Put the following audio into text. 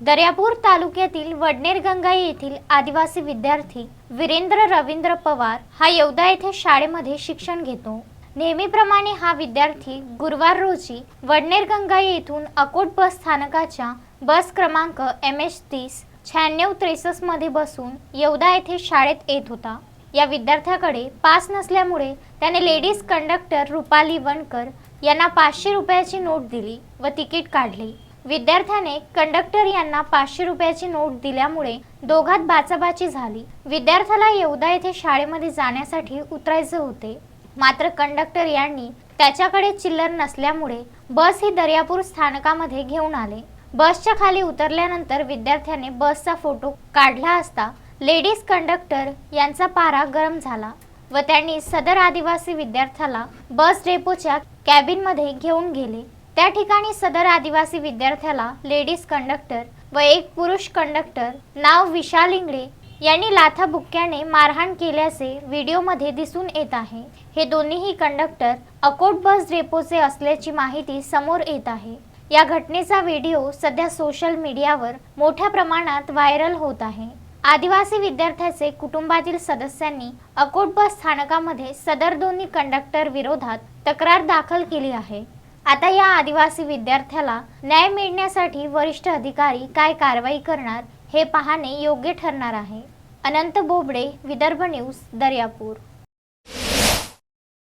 दर्यापूर तालुक्यातील वडनेर गंगाई येथील आदिवासी विद्यार्थी वीरेंद्र रवींद्र पवार हा येवदा येथे शाळेमध्ये शिक्षण घेतो. नेहमीप्रमाणे हा विद्यार्थी गुरुवार रोजी वडनेर गंगाई येथून अकोट बस स्थानकाच्या बस क्रमांक एम एच तीस शहाण्णव त्रेसष्टमध्ये बसून येवदा येथे शाळेत येत होता. या विद्यार्थ्याकडे पास नसल्यामुळे त्याने लेडीज कंडक्टर रुपाली वणकर यांना पाचशे रुपयाची नोट दिली व तिकीट काढले. विद्यार्थ्याने कंडक्टर यांना पाचशे रुपयाची नोट दिल्यामुळे दोघात बाचाबाची झाली. विद्यार्थ्याला येवदा येथे शाळेमध्ये जाण्यासाठी उतरायचे होते. मात्र कंडक्टर यांनी त्याच्याकडे चिल्लर नसल्यामुळे बस ही दर्यापूर स्थानकामध्ये घेऊन आले. बसच्या खाली उतरल्यानंतर विद्यार्थ्याने बसचा फोटो काढला असता लेडीज कंडक्टर यांचा पारा गरम झाला व त्यांनी सदर आदिवासी विद्यार्थ्याला बस डेपोच्या कॅबिनमध्ये घेऊन गेले. त्या ठिकाणी सदर आदिवासी विद्यार्थ्याला लेडीज कंडक्टर व एक पुरुष कंडक्टर नाव विशाल इंगळे यांनी लाथाबुक्क्याने मारहाण केल्याचे व्हिडिओमध्ये दिसून येत आहे. हे दोन्हीही कंडक्टर अकोट बस डेपोचे असल्याची माहिती समोर येत आहे. या घटनेचा व्हिडिओ सध्या सोशल मीडियावर मोठ्या प्रमाणात व्हायरल होत आहे. आदिवासी विद्यार्थ्याचे कुटुंबातील सदस्यांनी अकोट बस स्थानकामध्ये सदर दोन्ही कंडक्टर विरोधात तक्रार दाखल केली आहे. आता या आदिवासी विद्यार्थ्याला न्याय मिळण्यासाठी वरिष्ठ अधिकारी काय कारवाई करणार हे पाहणे योग्य ठरणार आहे. अनंत बोबडे विदर्भ न्यूज दर्यापूर.